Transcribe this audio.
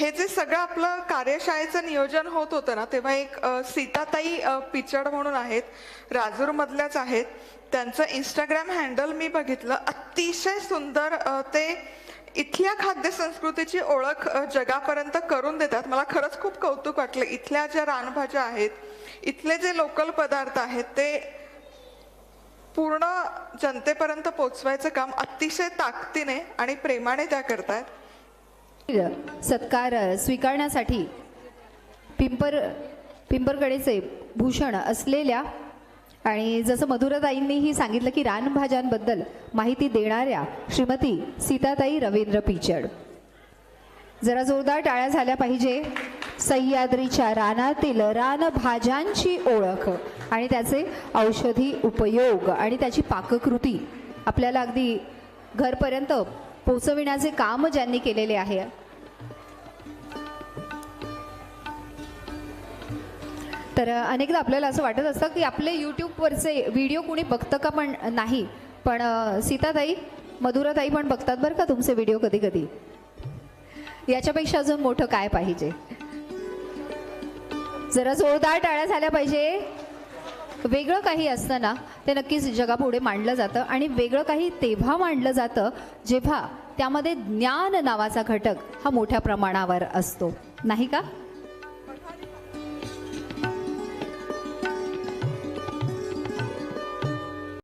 हे जे सगळं आपलं कार्यशाळेचं नियोजन होत होतं ना तेव्हा एक सीताताई पिचड म्हणून आहेत राजूरमधल्याच आहेत. त्यांचं इंस्टाग्राम हँडल मी बघितलं. अतिशय सुंदर ते इथल्या खाद्य संस्कृतीची ओळख जगापर्यंत करून देतात. मला खरंच खूप कौतुक वाटलं. इथल्या ज्या रानभाज्या आहेत इथले जे लोकल पदार्थ आहेत ते पूर्ण जनतेपर्यंत पोचवायचं काम अतिशय ताकदीने आणि प्रेमाने त्या करतायत. सत्कार स्वीकारण्यासाठी पिंपर पिंपरगडेचे भूषण असलेल्या आणि जसं मधुरताईंनीही सांगितलं की रानभाज्यांबद्दल माहिती देणाऱ्या श्रीमती सीताताई रवींद्र पिचड. जरा जोरदार टाळ्या झाल्या पाहिजे. सह्याद्रीच्या रानातील रानभाज्यांची ओळख आणि त्याचे औषधी उपयोग आणि त्याची पाककृती आपल्याला अगदी घरपर्यंत पोचविण्याचे काम ज्यांनी केलेले आहे. तर अनेकदा आपल्याला असं वाटत असतं की आपले यूट्यूबवरचे व्हिडिओ कुणी बघतं का पण नाही. पण सीताताई मधुराताई पण बघतात बरं का तुमचे व्हिडिओ कधी कधी याच्यापेक्षा अजून मोठं काय पाहिजे? जरा जोरदार टाळ्या झाल्या पाहिजे. वेगळं काही असतं ना ते नक्कीच जगापुढे मांडलं जातं आणि वेगळं काही तेव्हा मांडलं जातं जेव्हा त्यामध्ये ज्ञान नावाचा घटक हा मोठ्या प्रमाणावर असतो. नाही का?